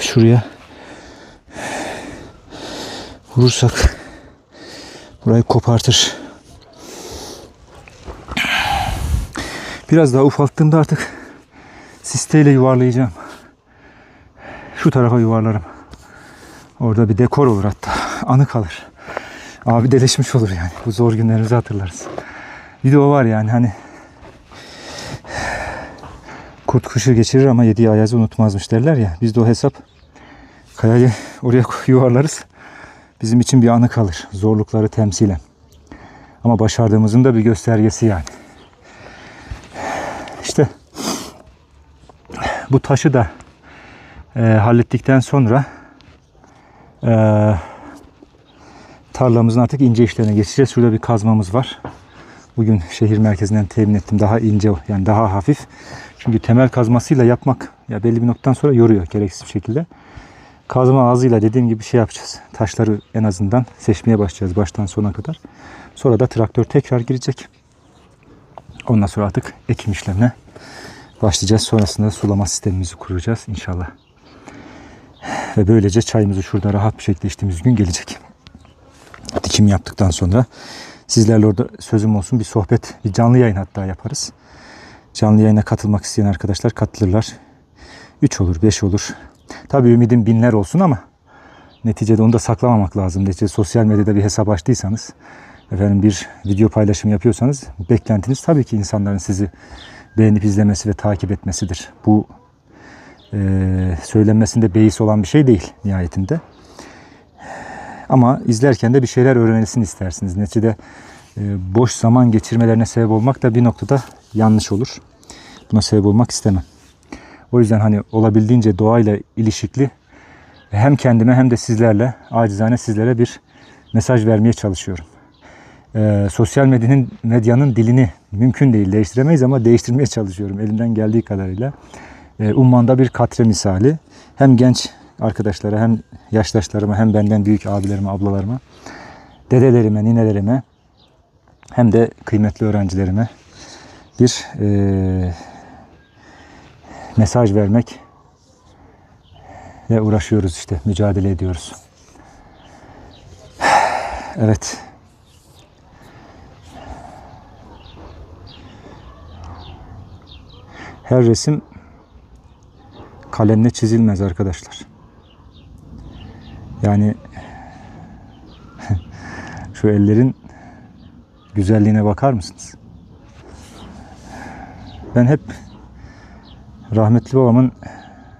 şuraya vurursak burayı kopartır. Biraz daha ufalttığımda artık sisteyle yuvarlayacağım. Şu tarafa yuvarlarım. Orada bir dekor olur hatta. Anı kalır. Abi deleşmiş olur yani. Bu zor günlerimizi hatırlarız. Video var yani hani kurt kışı geçirir ama yediği ayazı unutmazmış derler ya. Biz de o hesap kayayı oraya yuvarlarız. Bizim için bir anı kalır. Zorlukları temsilen. Ama başardığımızın da bir göstergesi yani. İşte bu taşı da e, hallettikten sonra e, tarlamızın artık ince işlerine geçeceğiz. Şurada bir kazmamız var. Bugün şehir merkezinden temin ettim. Daha ince yani daha hafif. Çünkü temel kazmasıyla yapmak ya belli bir noktadan sonra yoruyor gereksiz bir şekilde. Kazma ağzıyla dediğim gibi şey yapacağız. Taşları en azından seçmeye başlayacağız baştan sona kadar. Sonra da traktör tekrar girecek. Ondan sonra artık ekim işlemine başlayacağız. Sonrasında sulama sistemimizi kuracağız inşallah. Ve böylece çayımızı şurada rahat bir şekilde içtiğimiz gün gelecek. Dikim yaptıktan sonra sizlerle orada sözüm olsun bir sohbet, bir canlı yayın hatta yaparız. Canlı yayına katılmak isteyen arkadaşlar katılırlar. 3 olur, 5 olur. Tabii ümidim binler olsun ama neticede onu da saklamamak lazım. Neticede sosyal medyada bir hesap açtıysanız, efendim bir video paylaşım yapıyorsanız beklentiniz tabii ki insanların sizi beğenip izlemesi ve takip etmesidir. Bu e, söylenmesinde beis olan bir şey değil nihayetinde. Ama izlerken de bir şeyler öğrenilsin istersiniz. Neticede e, boş zaman geçirmelerine sebep olmak da bir noktada yanlış olur. Buna sebep olmak istemem. O yüzden hani olabildiğince doğayla ilişikli hem kendime hem de sizlerle acizane sizlere bir mesaj vermeye çalışıyorum. Ee, sosyal medyanın medyanın dilini mümkün değil değiştiremeyiz ama değiştirmeye çalışıyorum elimden geldiği kadarıyla. Ee, Umman'da bir katre misali hem genç arkadaşlara hem yaştaşlarıma hem benden büyük abilerime ablalarıma dedelerime ninelerime hem de kıymetli öğrencilerime bir e, mesaj vermek ve uğraşıyoruz işte mücadele ediyoruz. Evet. Her resim kalemle çizilmez arkadaşlar. Yani şu ellerin güzelliğine bakar mısınız? Ben hep rahmetli babamın